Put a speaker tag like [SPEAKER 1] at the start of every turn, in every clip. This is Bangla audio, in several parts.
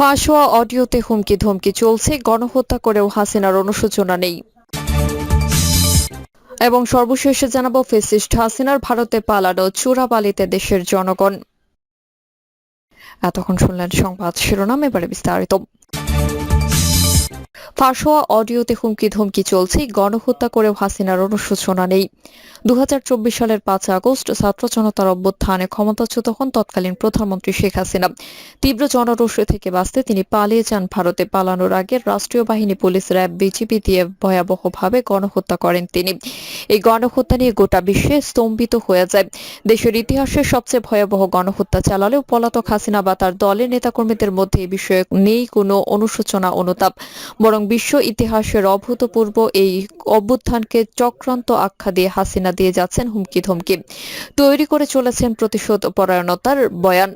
[SPEAKER 1] ফাঁস হওয়া অডিওতে হুমকি ধমকি চলছে, গণহত্যা করেও হাসিনার অনুশোচনা নেই। এবং সর্বশেষে জানাব, ফেসিস্ট হাসিনার ভারতে পালানো চোরাবালিতে দেশের জনগণ। এতক্ষণ শুনলেন সংবাদ শিরোনাম, এবারে বিস্তারিত। ফাঁস হওয়া অডিওতে হুমকি ধমকি চলছে, গণহত্যা করেও হাসিনার অনুশোচনা নেই। দু সালের পাঁচ আগস্ট ছাত্র জনতার অভ্যুত্থানে ক্ষমতাচ্যুত হন তৎকালীন প্রধানমন্ত্রী শেখ হাসিনা। তীব্র জনরোষ থেকে বাঁচতে তিনি পালিয়ে যান ভারতে। পালানোর আগে রাষ্ট্রীয় বাহিনী, পুলিশ, র্যাব, বিজিবি দিয়ে ভয়াবহভাবে গণহত্যা করেন তিনি। এই গণহত্যা নিয়ে গোটা বিশ্বে স্তম্ভিত হয়ে যায়। দেশের ইতিহাসে সবচেয়ে ভয়াবহ গণহত্যা চালালেও পলাতক হাসিনা বা তার দলের নেতাকর্মীদের মধ্যে এই বিষয়ে নেই কোনো অনুশোচনা, অনুতাপ। বরং বিশ্ব ইতিহাসের অভূতপূর্ব এই অভ্যুত্থানকে চক্রান্ত আখ্যা দিয়ে হাসিনা দিয়ে যাচ্ছেন হুমকি ধমকি তৈরি করে চলেছেন প্রতিশোধ পরায়ণতার বয়ান।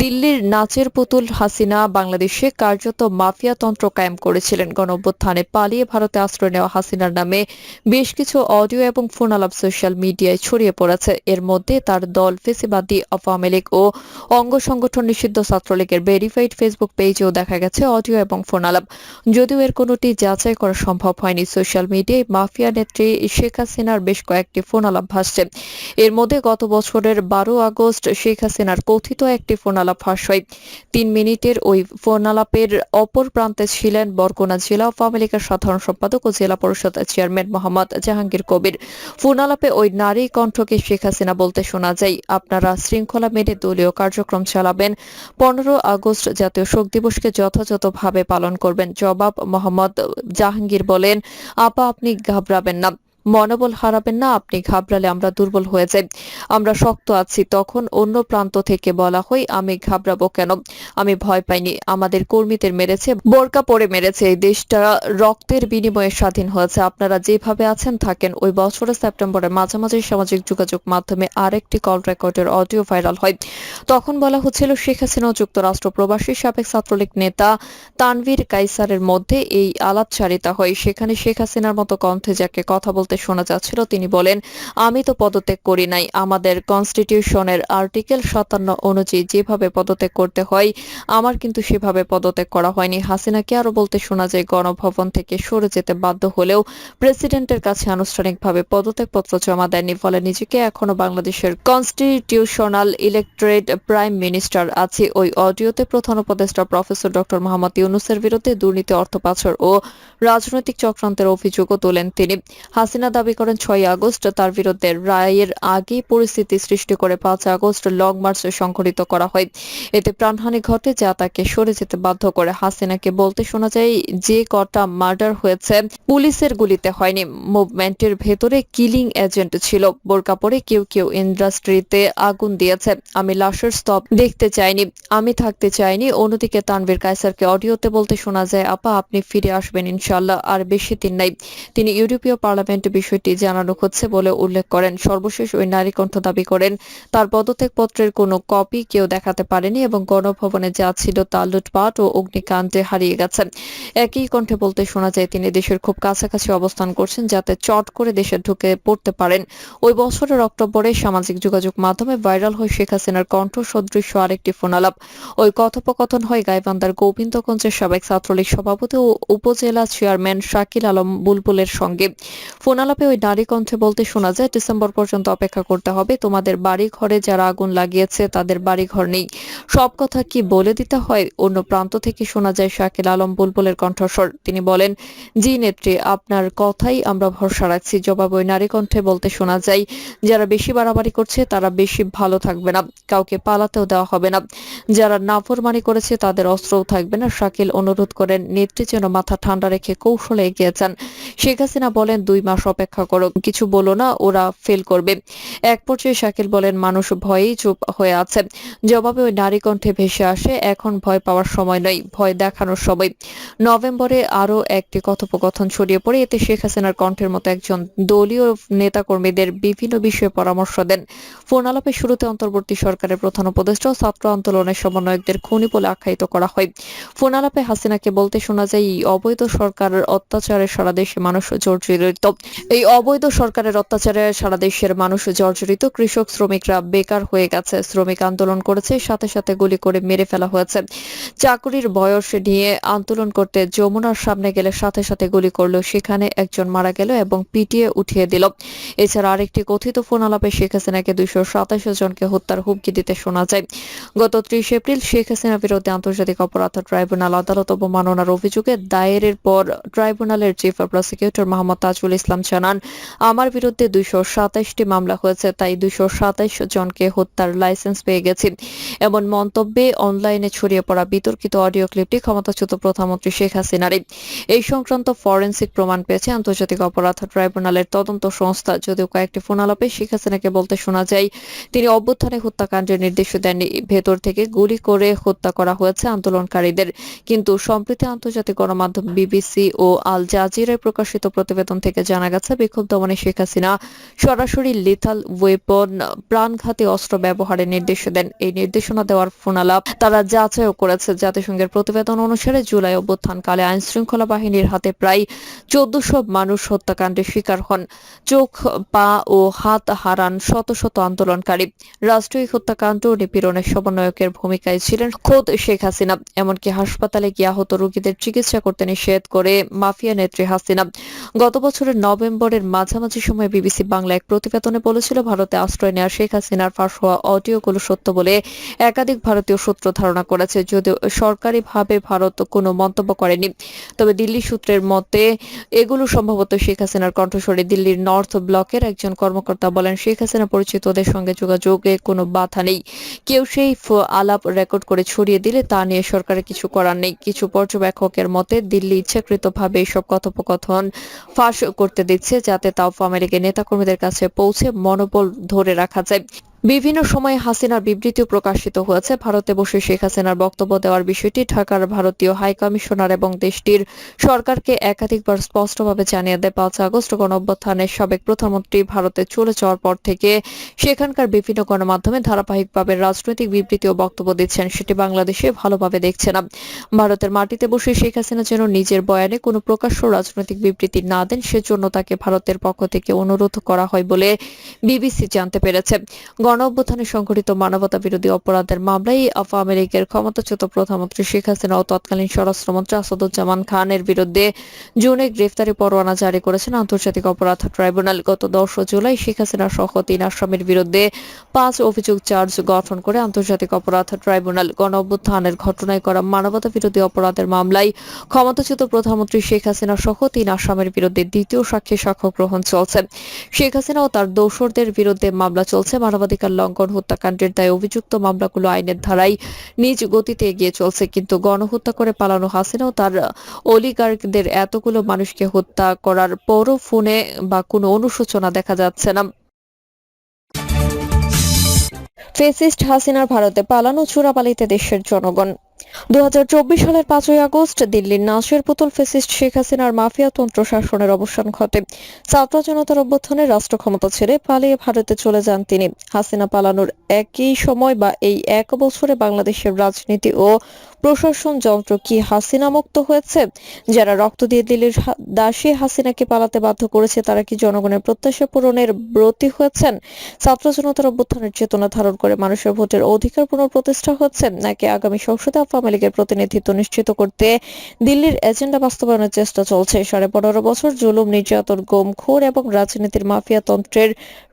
[SPEAKER 1] দিল্লির নাচের পুতুল হাসিনা বাংলাদেশে কার্যত মাফিয়াতন্ত্র কায়েম করেছিলেন। গণ অভ্যুত্থানে পালিয়ে ভারতে আশ্রয় নেওয়া হাসিনার নামে বেশ কিছু অডিও এবং ফোন আলাপ সোশ্যাল মিডিয়ায় ছড়িয়ে পড়েছে। এর মধ্যে তার দল ফেসিবাদী আওয়ামী লীগ ও অঙ্গ সংগঠন নিষিদ্ধ ছাত্রলীগের ভেরিফাইড ফেসবুক পেজেও দেখা গেছে অডিও এবং ফোন আলাপ যদিও এর কোনোটি যাচাই করা সম্ভব হয়নি। সোশ্যাল মিডিয়ায় মাফিয়া নেত্রী শেখ হাসিনার বেশ কয়েকটি ফোন আলাপ ভাসছে। এর মধ্যে গত বছরের বারো আগস্ট শেখ হাসিনার কথিত একটি ফোন আলাপ ফাঁস হয়। তিন মিনিটের ওই ফোন আলাপের অপর প্রান্তে ছিলেন বরগুনা জেলা আওয়ামী লীগের সাধারণ সম্পাদক ও জেলা পরিষদ চেয়ারম্যান মোহাম্মদ জাহাঙ্গীর কবির। ফোন আলাপে ওই নারী কণ্ঠকে শেখ হাসিনা বলতে শোনা যায়, আপনারা শৃঙ্খলা মেনে দলীয় কার্যক্রম চালাবেন। পনেরো আগস্ট জাতীয় শোক দিবসকে যথাযথভাবে পালন করবেন। জবাব মোহাম্মদ জাহাঙ্গীর বলেন আপা আপনি ঘাবড়াবেন না। মনোবল হারাবেন না, আপনি ঘাবড়ালে আমরা দুর্বল হয়ে যাই। আমরা শক্ত আছি, তখন অন্য প্রান্ত থেকে বলা হয়, আমি ঘাবড়াবো কেন? আমি ভয় পাইনি, আমাদের কর্মীদের মেরেছে, বোরকা পরে মেরেছে, এই দেশটা রক্তের বিনিময়ে স্বাধীন হয়েছে। আপনারা যেভাবে আছেন, থাকেন। ওই বছরের সেপ্টেম্বরের মাঝামাঝি সামাজিক যোগাযোগ মাধ্যমে আরেকটি কল রেকর্ডের অডিও ভাইরাল হয়। তখন বলা হচ্ছিল, শেখ হাসিনা যুক্তরাষ্ট্র প্রবাসী সাবেক ছাত্রলীগ নেতা তানভীর কাইসারের মধ্যে এই আলাপচারিতা হয়। সেখানে শেখ হাসিনার মতো কণ্ঠে যাকে কথা বলতে শোনা যাচ্ছিল। তিনি বলেন, আমি তো পদত্যাগ করি নাই। আমাদের কনস্টিটিউশনের আর্টিকেল সাতান্ন অনুযায়ী যেভাবে পদত্যাগ করতে হয়, আমার কিন্তু সেভাবে পদত্যাগ করা হয়নি। হাসিনাকে আরও বলতে শোনা যায়, গণভবন থেকে সরে যেতে বাধ্য হলেও প্রেসিডেন্টের কাছে আনুষ্ঠানিকভাবে পদত্যাগপত্র জমা দেননি, ফলে নিজেকে এখনও বাংলাদেশের কনস্টিটিউশনাল ইলেকট্রেট প্রাইম মিনিস্টার আছে। ওই অডিওতে প্রধান উপদেষ্টা প্রফেসর ডক্টর মোহাম্মদ ইউনুসের বিরুদ্ধে দুর্নীতি, অর্থ পাচার ও রাজনৈতিক চক্রান্তের অভিযোগও তোলেন তিনি। হাসিনা দাবি করেন ছয় আগস্ট, তার বিরুদ্ধে রায়ের আগে পরিস্থিতি সৃষ্টি করে পাঁচ আগস্ট লং মার্চ সংঘটিত করা হয়। এতে প্রাণহানি ঘটে যা তাকে সরে যেতে বাধ্য করে। হাসিনাকে বলতে শোনা যায়, যে কটা মার্ডার হয়েছে পুলিশের গুলিতে হয়নি। মুভমেন্টের ভেতরে কিলিং এজেন্ট ছিল। বোরকা পরে কেউ কেউ ইন্ডাস্ট্রিতে আগুন দিয়েছে। আমি লাশের স্তব দেখতে চাইনি, আমি থাকতে চাইনি। অন্যদিকে তানভীর কায়সারকে অডিওতে বলতে শোনা যায়, আপা, আপনি ফিরে আসবেন ইনশাল্লাহ আর বেশি দিন নাই। তিনি ইউরোপীয় পার্লামেন্টে বিষয়টি জানানো হচ্ছে বলে উল্লেখ করেন। সর্বশেষ ওই নারী কণ্ঠ দাবি করেন, তার পদত্যাগ পত্রের কোনো কপি কেউ দেখাতে পারেনি এবং গণভবনে যা ছিল তা লুটপাট ও অগ্নিকাণ্ডে হারিয়ে গেছে। একই কণ্ঠে বলতে শোনা যায়, তিনি দেশের খুব কাছাকাছি অবস্থান করছেন, যাতে চট করে দেশে ঢুকে পড়তে পারেন। ওই বছরের অক্টোবরে সামাজিক যোগাযোগ মাধ্যমে ভাইরাল হয় শেখ হাসিনার কণ্ঠ, সদৃশ্য আরেকটি ফোনালাপ। ওই কথোপকথন হয় গাইবান্ধার গোবিন্দগঞ্জের সাবেক ছাত্রলীগ সভাপতি ও উপজেলা চেয়ারম্যান শাকিল আলম বুলবুলের সঙ্গে। ফোনালাপে ওই নারী কণ্ঠে বলতে শোনা যায়, ডিসেম্বর পর্যন্ত অপেক্ষা করতে হবে। তোমাদের বাড়ি ঘরে যারা আগুন লাগিয়েছে, তাদের বাড়ি ঘর নেই। সব কথা কি বলে দিতে হয়? অন্য প্রান্ত থেকে শোনা যায় শাকিল আলম বুলবুলের কণ্ঠস্বর। তিনি বলেন, জি নেত্রী, আপনার কথাই আমরা ভরসা রাখছি। জবাব ওই নারী কণ্ঠে বলতে শোনা যায়, যারা বেশি বাড়াবাড়ি করছে, তারা বেশি ভালো থাকবে না। কাউকে পালাতেও দেওয়া হবে না। যারা নাফরমানি করেছে, তাদের অস্ত্রও থাকবে না। শাকিল অনুরোধ করেন, নেত্রী যেন মাথা ঠান্ডা রেখে কৌশলে এগিয়ে যান। শেখ হাসিনা বলেন, দুই মাস অপেক্ষা করো, কিছু বলো না, ওরা ফেল করবে। এক পর্যায়ে শাকিল বলেন, মানুষ ভয়েই চুপ হয়ে আছে। জবাবে ওই নারী কণ্ঠে ভেসে আসে, এখন ভয় পাওয়ার সময় নয়, ভয় দেখানোর সময়। নভেম্বরে আরও একটি কথোপকথন ছড়িয়ে পড়ে, এতে শেখ হাসিনার কণ্ঠের মতো একজন দলীয় নেতাকর্মীদের বিভিন্ন বিষয়ে পরামর্শ দেন। ফোন আলাপের শুরুতে অন্তর্বর্তী সরকারের প্রধান উপদেষ্টা ছাত্র আন্দোলনের সমন্বয়কদের খুনি বলে আখ্যায়িত করা হয়। ফোন আলাপে হাসিনাকে বলতে শোনা যায়, এই অবৈধ সরকারের অত্যাচারে সারা দেশে মানুষ জর্জরিত। এই অবৈধ সরকারের অত্যাচারে সারা দেশের মানুষ জর্জরিত। কৃষক, শ্রমিকরা বেকার হয়ে গেছে। শ্রমিক আন্দোলন করেছে, সাথে সাথে গুলি করে মেরে ফেলা হয়েছে। চাকুরির বয়স নিয়ে আন্দোলন করতে যমুনার সামনে গেলে সাথে সাথে গুলি করল। সেখানে একজন মারা গেল এবং পিটিয়ে উঠিয়ে দিল। এছাড়া আরেকটি কথিত ফোন আলাপে শেখ হাসিনাকে দুইশো সাতাশ জনকে হত্যার হুমকি দিতে শোনা যায়। গত ত্রিশ এপ্রিল শেখ হাসিনার বিরুদ্ধে আন্তর্জাতিক অপরাধ ট্রাইব্যুনাল আদালত অবমাননার অভিযোগে দায়েরের পর ট্রাইব্যুনালের চিফ প্রসিকিউটর মোহাম্মদ তাজুল ইসলাম জানান, আমার বিরুদ্ধে দুইশো সাতাশটি মামলা হয়েছে, তাই দুইশো সাতাশ জনকে হত্যার লাইসেন্স পেয়ে গেছি। এমন মন্তব্যে অনলাইনে ছড়িয়ে পড়া বিতর্কিত অডিও ক্লিপটি ক্ষমতাচ্যুত প্রধানমন্ত্রী শেখ হাসিনারই এই সংক্রান্ত ফরেন্সিক প্রমাণ পেয়েছে আন্তর্জাতিক অপরাধ ট্রাইব্যুনালের তদন্ত সংস্থা। যদিও কয়েকটি ফোনালাপে শেখ হাসিনাকে বলতে শোনা যায়, তিনি অভ্যুত্থানে হত্যাকাণ্ডের নির্দেশ দেননি। ভেতর থেকে গুলি করে হত্যা করা হয়েছে আন্দোলনকারীদের। কিন্তু সম্প্রতি আন্তর্জাতিক গণমাধ্যম বিবিসি ও আল জাজিরায় প্রকাশিত প্রতিবেদন থেকে জানা গেছে বিক্ষোভ দমনে শেখ হাসিনা সরাসরি লিথাল ওয়েপন প্রাণঘাতী অস্ত্র ব্যবহারের নির্দেশ দেন। এই নির্দেশনা দেওয়ার ফোনালাপ তারা যাচাইও করেছে। জাতিসংঘের প্রতিবেদন অনুসারে জুলাই অভ্যুত্থানকালে আইন শৃঙ্খলা বাহিনীর হাতে প্রায় চোদ্দশো মানুষ হত্যাকাণ্ডের শিকার হন। চোখ, পা ও হাত হারান শত শত আন্দোলনকারী। রাষ্ট্রীয় হত্যাকাণ্ড ও নিপীড়নের সমন্বয়কের ভূমিকায় ছিলেন খোদ শেখ হাসিনা। এমনকি হাসপাতালে গিয়ে আহত রোগীদের চিকিৎসা করতে নিষেধ করে মাফিয়া নেত্রী হাসিনা। গত বছরের নভেম্বরের মাঝামাঝি সময়ে বিবিসি বাংলা এক প্রতিবেদনে বলেছিল, ভারতে আশ্রয় নেওয়া শেখ হাসিনার ফাঁস হওয়া অডিওগুলো সত্য বলে একাধিক ভারতীয় সূত্র ধারণা করেছে, যদিও সরকারিভাবে ভারত কোনো মন্তব্য করেনি। তবে দিল্লি সূত্রের মতে, এগুলো সম্ভবত শেখ হাসিনার কণ্ঠস্বরে দিল্লির নর্থ ব্লকের একজন কর্মকর্তা বলেন, শেখ হাসিনা পরিচিতদের সঙ্গে যোগাযোগে কোনো বাধা নেই। কেউ সেই আলাপ রেকর্ড করে ছড়িয়ে দিলে তা নিয়ে সরকারের কিছু করার নেই। কিছু পর্যবেক্ষকের মতে, দিল্লি ইচ্ছাকৃতভাবে এসব কথোপকথন ফাঁস করতে দিচ্ছে। যাতে তা আওয়ামী নেতাকর্মীদের কাছে পৌঁছে মনোবল ধরে রাখা যায়। বিভিন্ন সময়ে হাসিনার বিবৃতিও প্রকাশিত হয়েছে। ভারতে বসে শেখ হাসিনার বক্তব্য দেওয়ার বিষয়টি ঢাকার ভারতীয় হাই কমিশনার এবং দেশটির সরকারকে একাধিকবার স্পষ্টভাবে জানিয়ে দেয়। পাঁচ আগস্ট গণঅভ্যুত্থানের সাবেক প্রধানমন্ত্রী ভারতে চলে যাওয়ার পর থেকে সেখানকার বিভিন্ন গণমাধ্যমে ধারাবাহিকভাবে রাজনৈতিক বিবৃতি ও বক্তব্য দিচ্ছেন। সেটি বাংলাদেশে ভালোভাবে দেখছে না। ভারতের মাটিতে বসে শেখ হাসিনা যেন নিজের বয়ানে কোনো প্রকাশ্য রাজনৈতিক বিবৃতি না দেন, সেজন্য তাকে ভারতের পক্ষ থেকে অনুরোধ করা হয় বলে বিবিসি জানতে পেরেছে। গণ অভ্যুত্থানে সংঘটিত মানবতা বিরোধী অপরাধের মামলায় আওয়ামী লীগের ক্ষমতাচ্যুত প্রধানমন্ত্রী শেখ হাসিনা ও তৎকালীন স্বরাষ্ট্রমন্ত্রী আসাদুজ্জামান খানের বিরুদ্ধে জুনে গ্রেফতারি পরোয়ানা জারি করেছেন আন্তর্জাতিক অপরাধ ট্রাইব্যুনাল। গত দশ জুলাই শেখ হাসিনা সহ তিন আসামির বিরুদ্ধে পাঁচ অভিযোগ চার্জ গঠন করে আন্তর্জাতিক অপরাধ ট্রাইব্যুনাল গণ অভ্যুত্থানের ঘটনায় করা মানবতা বিরোধী অপরাধের মামলায় ক্ষমতাচ্যুত প্রধানমন্ত্রী শেখ হাসিনা সহ তিন আসামের বিরুদ্ধে দ্বিতীয় সাক্ষী সাক্ষ্য গ্রহণ চলছে। শেখ হাসিনা ও তার দোসরদের বিরুদ্ধে মামলা চলছে মানবাধিকার লঙ্ঘন হত্যাকাণ্ডের দায়ে অভিযুক্ত মামলাগুলো আইনের ধারায় নিজ গতিতে এগিয়ে চলছে, কিন্তু গণহত্যা করে পালানো হাসিনা ও তার অলিগার্কদের এতগুলো মানুষকে হত্যা করার পরও ফোনে বা কোনো অনুশোচনা দেখা যাচ্ছে না। ফেসিস্ট হাসিনার ভারতে পালানো চোরাপালিতে দেশের জনগণ। দু হাজার চব্বিশ সালের পাঁচই আগস্ট দিল্লির নাসের পুতুল ফেসিস্ট শেখ হাসিনার মাফিয়াতন্ত্র শাসনের অবসান ঘটে। ছাত্র জনতার অভ্যুত্থানে রাষ্ট্র ক্ষমতা ছেড়ে পালিয়ে ভারতে চলে যান তিনি। হাসিনা পালানোর একই সময় বা এই এক বছরে বাংলাদেশের রাজনীতি ও প্রশাসন যন্ত্র কি হাসিনা মুক্ত হয়েছে? যারা রক্ত দিয়ে দিল্লির দাসী হাসিনাকে পালাতে বাধ্য করেছে, তারা কি জনগণের প্রত্যাশা পূরণের ব্রতী হয়েছেন? ছাত্র জনতার অভ্যুত্থানের চেতনা ধারণ করে মানুষের ভোটের অধিকার পুনঃপ্রতিষ্ঠা হচ্ছে, নাকি আগামী সংসদে আওয়ামী লীগের প্রতিনিধিত্ব নিশ্চিত করতে দিল্লির এজেন্ডা বাস্তবায়নের চেষ্টা চলছে। সাড়ে পনেরো বছর জুলুম, নির্যাতন গোমখোর এবং রাজনীতির মাফিয়া তন্ত্রের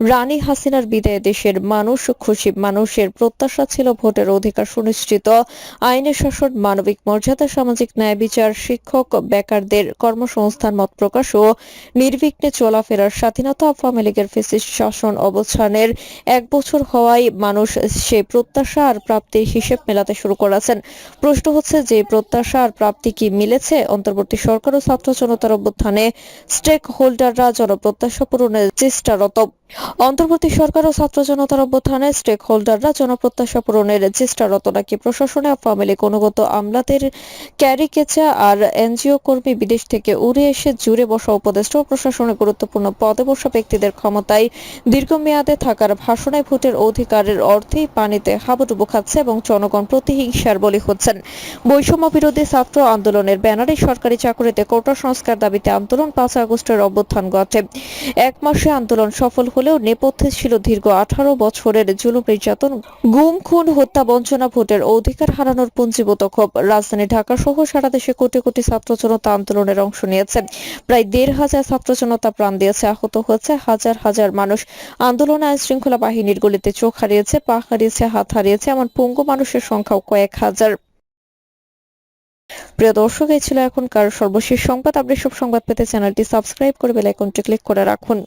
[SPEAKER 1] রানী হাসিনার বিদায়ে দেশের মানুষ খুশি। মানুষের প্রত্যাশা ছিল ভোটের অধিকার সুনিশ্চিত। আইনের শাসন, মানবিক মর্যাদা, সামাজিক ন্যায় বিচার, শিক্ষক, বেকারদের কর্মসংস্থান, মত প্রকাশ ও নির্বিঘ্নে চলাফেরার স্বাধীনতা আওয়ামী লীগের ফেসিস্ট শাসন অবস্থানের এক বছর হওয়ায় মানুষ সেই প্রত্যাশা আর প্রাপ্তির হিসেব মেলাতে শুরু করেছেন। প্রশ্ন হচ্ছে যে, প্রত্যাশা আর প্রাপ্তি কি মিলেছে? অন্তর্বর্তী সরকার ও ছাত্র জনতার অভ্যুত্থানে স্টেক হোল্ডাররা জনপ্রত্যাশা পূরণের চেষ্টারত অন্তর্বর্তী সরকার ও ছাত্র জনতার অভ্যুত্থানে স্টেক হোল্ডাররা জনপ্রত্যাশা পূরণের চেষ্টারত নাকি প্রশাসনে আওয়ামী লীগ আমলাদের ক্যারিকেচা আর এনজিও কর্মী বিদেশ থেকে উড়ে এসে জুড়ে বসা উপদেষ্টা ও প্রশাসনে গুরুত্বপূর্ণ পদে বসা ব্যক্তিদের ক্ষমতায় দীর্ঘমেয়াদে থাকার ভাষণে ভোটের অধিকারের অর্থেই পানিতে হাবুডুবু খাচ্ছে এবং জনগণ প্রতিহিংসার বলি হচ্ছেন। বৈষম্য বিরোধী ছাত্র আন্দোলনের ব্যানারে সরকারি চাকরিতে কোটা সংস্কার দাবিতে আন্দোলন পাঁচ আগস্টের অভ্যুত্থান ঘটে। এক মাসে আন্দোলন সফল হলেও নেপথ্যে ছিল দীর্ঘ আঠারো বছরের জুলুম নির্যাতন। গুম, খুন, হত্যা, বঞ্চনা, ভোটের অধিকার হারানোর পুঞ্জীভূত ক্ষোভ রাজধানী ঢাকা সহ সারা দেশে কোটি কোটি ছাত্র জনতা আন্দোলনের অংশ নিয়েছে। প্রায় দেড় হাজার ছাত্র জনতা প্রাণ দিয়েছে, আহত হয়েছে হাজার হাজার মানুষ। আন্দোলন আইন শৃঙ্খলা বাহিনীর গুলিতে চোখ হারিয়েছে, পা হারিয়েছে, হাত হারিয়েছে, এমন পঙ্গু মানুষের সংখ্যাও কয়েক হাজার। প্রিয় দর্শক, এই ছিল এখনকার সর্বশেষ সংবাদ। আপনি সব সংবাদ পেতে চ্যানেলটি সাবস্ক্রাইব করে বেল আইকনটি ক্লিক করে রাখুন।